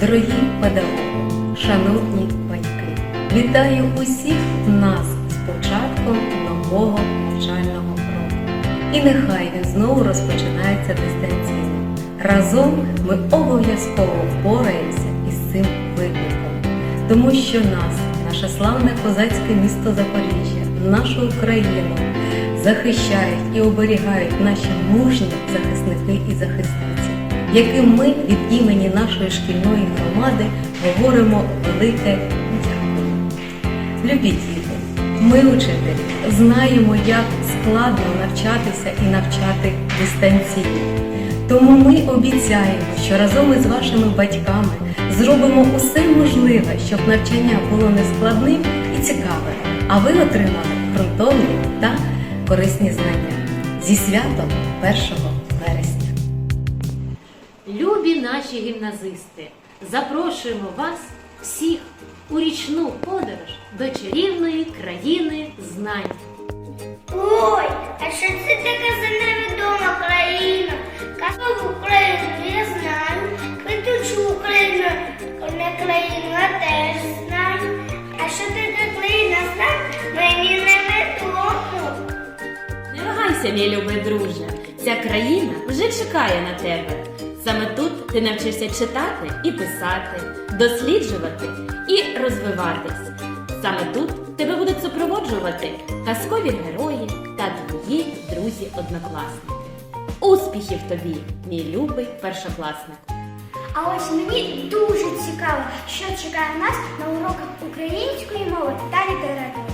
Дорогі педагоги, шановні батьки, вітаю усіх нас з початком нового навчального року. І нехай він знову розпочинається дистанційно. Разом ми обов'язково впораємося із цим викликом, тому що нас, наше славне козацьке місто Запоріжжя, нашу Україну захищають і оберігають наші мужні захисники і захисниці, яким ми від імені нашої шкільної громади говоримо велике дякую. Любі діти, ми, учителі, знаємо, як складно навчатися і навчати дистанційно. Тому ми обіцяємо, що разом із вашими батьками зробимо усе можливе, щоб навчання було нескладним і цікавим, а ви отримали ґрунтовні та корисні знання. Зі святом 1 вересня! Любі наші гімназисти, запрошуємо вас всіх у річну подорож до чарівної країни знань. Ой, а що це така за невідома країна? Казкову Україну я знаю, квітучу Україну, не країну, а теж знаю. А що ти за країна знає, мені невідомо. Не вагайся, мій любий друже, ця країна вже чекає на тебе. Саме тут ти навчишся читати і писати, досліджувати і розвиватись. Саме тут тебе будуть супроводжувати казкові герої та твої друзі-однокласники. Успіхів тобі, мій любий першокласник! А ось мені дуже цікаво, що чекає нас на уроках української мови та літератури.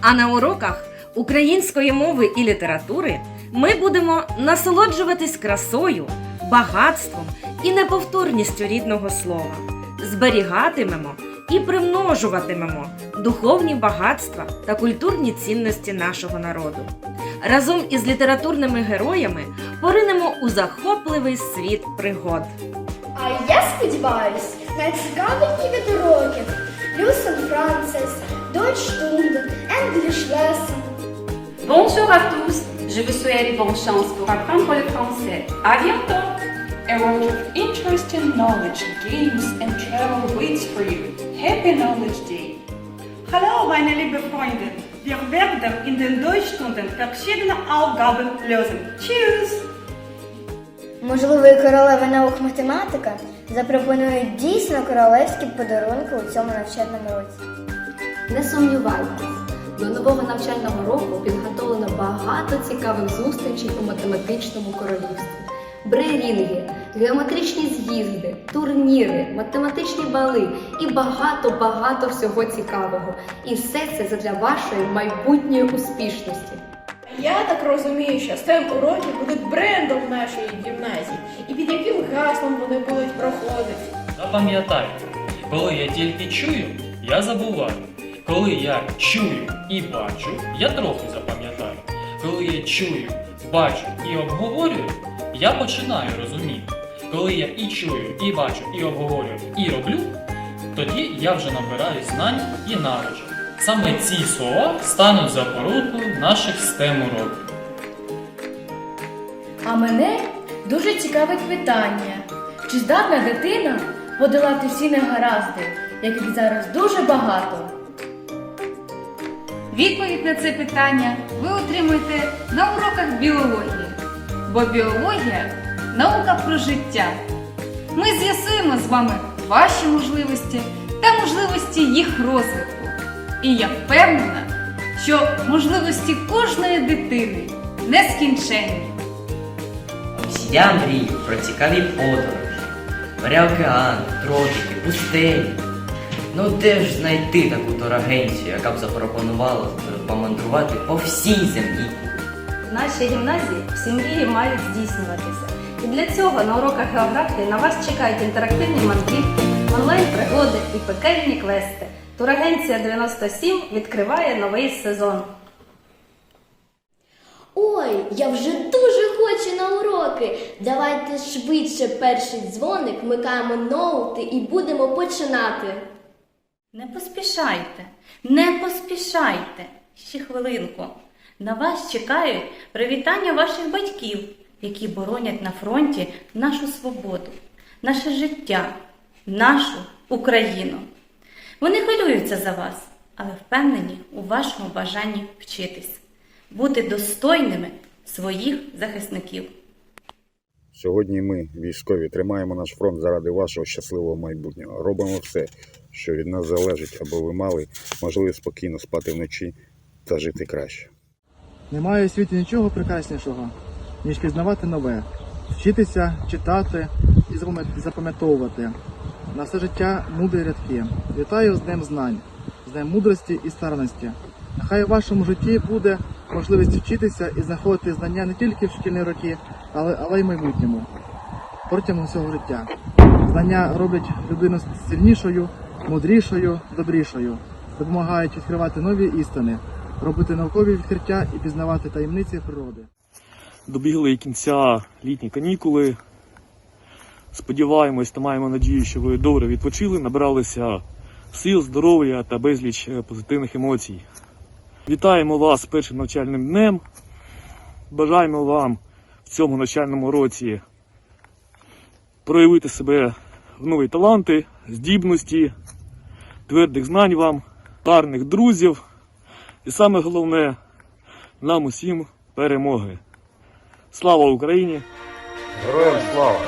А на уроках української мови і літератури ми будемо насолоджуватись красою, багатством і неповторністю рідного слова, зберігатимемо і примножуватимемо духовні багатства та культурні цінності нашого народу. Разом із літературними героями поринемо у захопливий світ пригод. А я сподіваюсь на цікавенькі від уроків. Люсен Францис, Deutsch Stunde, English Lesson. Bonjour à tous, je vous souhaite bonne chance pour apprendre le français. À bientôt! A world of interesting knowledge, games and travel waits for you. Happy Knowledge Day! Hallo meine liebe Freunde! Wir werden in den Deutschstunden verschiedene Aufgaben lösen. Tschüss! Можливо, і королева наук математика запропонують дійсно королевські подарунки у цьому навчальному році. Не сумнівайтесь, до нового навчального року підготовлено багато цікавих зустрічей у математичному королівстві. Брейрінги, геометричні з'їзди, турніри, математичні бали і багато-багато всього цікавого. І все це задля вашої майбутньої успішності. Я так розумію, що STEM уроки будуть брендом нашої гімназії. І під яким гаслом вони будуть проходити? Запам'ятайте, коли я тільки чую, я забуваю. Коли я чую і бачу, я трохи запам'ятаю. Коли я чую, бачу і обговорюю, я починаю розуміти. Коли я і чую, і бачу, і обговорюю, і роблю, тоді я вже набираю знань і навичок. Саме ці слова стануть запорукою наших STEM уроків. А мене дуже цікавить питання, чи здатна дитина подолати всі негаразди, яких зараз дуже багато? Відповідь на це питання ви отримуєте на уроках біології. Бо біологія наука про життя. Ми з'ясуємо з вами ваші можливості та можливості їх розвитку. І я впевнена, що можливості кожної дитини нескінченні. Ось я мрію про цікаві подорожі, моря океан, тропіки, пустелі. Ну де ж знайти таку турагенцію, яка б запропонувала помандрувати по всій землі? Нашій гімназії всі мрії мають здійснюватися. І для цього на уроках географії на вас чекають інтерактивні мандрівки, онлайн-пригоди і пекельні квести. Турагенція 97 відкриває новий сезон. Ой, я вже дуже хочу на уроки. Давайте швидше перший дзвоник, вмикаємо ноути і будемо починати. Не поспішайте, не поспішайте. Ще хвилинку. На вас чекають привітання ваших батьків, які боронять на фронті нашу свободу, наше життя, нашу Україну. Вони хвилюються за вас, але впевнені у вашому бажанні вчитись, бути достойними своїх захисників. Сьогодні ми, військові, тримаємо наш фронт заради вашого щасливого майбутнього. Робимо все, що від нас залежить, аби ви мали можливість спокійно спати вночі та жити краще. Немає у світі нічого прекраснішого, ніж пізнавати нове, вчитися, читати і запам'ятовувати. На все життя мудрі рядки. Вітаю з Днем знань, з Днем мудрості і старності. Нехай у вашому житті буде можливість вчитися і знаходити знання не тільки в шкільні роки, але, але й в майбутньому, протягом усього життя. Знання роблять людину сильнішою, мудрішою, добрішою, допомагають відкривати нові істини, робити наукові відкриття і пізнавати таємниці природи. добігли кінця літні канікули. Сподіваємось та маємо надію, що ви добре відпочили, набралися сил, здоров'я та безліч е, позитивних емоцій. Вітаємо вас першим навчальним днем. Бажаємо вам в цьому навчальному році проявити себе в нові таланти, здібності, твердих знань вам, гарних друзів. І саме головне нам усім перемоги. Слава Україні! Героям слава!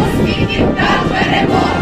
Успіхів та перемог!